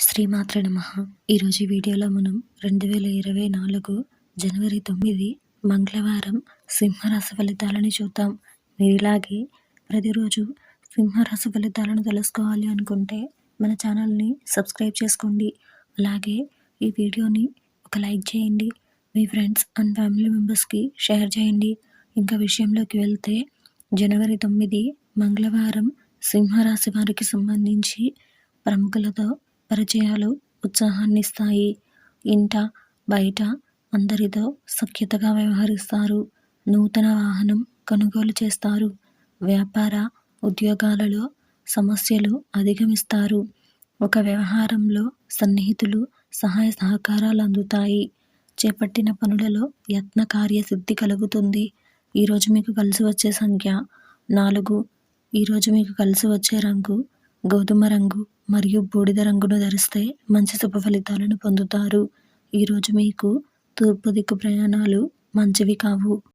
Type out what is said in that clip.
శ్రీమాత్ర నమ. ఈరోజు వీడియోలో మనం రెండు వేల ఇరవై నాలుగు జనవరి తొమ్మిది మంగళవారం సింహరాశి ఫలితాలని చూద్దాం. మీరు ఇలాగే ప్రతిరోజు సింహరాశి ఫలితాలను తెలుసుకోవాలి అనుకుంటే మన ఛానల్ని సబ్స్క్రైబ్ చేసుకోండి. అలాగే ఈ వీడియోని ఒక లైక్ చేయండి. మీ ఫ్రెండ్స్ అండ్ ఫ్యామిలీ మెంబర్స్కి షేర్ చేయండి. ఇంకా విషయంలోకి వెళ్తే జనవరి తొమ్మిది మంగళవారం సింహరాశి వారికి సంబంధించి ప్రముఖులతో పరిచయాలు ఉత్సాహాన్నిస్తాయి. ఇంట బయట అందరితో సఖ్యతగా వ్యవహరిస్తారు. నూతన వాహనం కొనుగోలు చేస్తారు. వ్యాపార ఉద్యోగాలలో సమస్యలు అధిగమిస్తారు. ఒక వ్యవహారంలో సన్నిహితులు సహాయ సహకారాలు అందుతాయి. చేపట్టిన పనులలో యత్న కార్యసిద్ధి కలుగుతుంది. ఈరోజు మీకు కలిసి వచ్చే సంఖ్య నాలుగు. ఈరోజు మీకు కలిసి వచ్చే రంగు గోధుమ రంగు మరియు బూడిద రంగును ధరిస్తే మంచి శుభ ఫలితాలను పొందుతారు. ఈరోజు మీకు తూర్పు దిక్కు ప్రయాణాలు మంచివి కావు.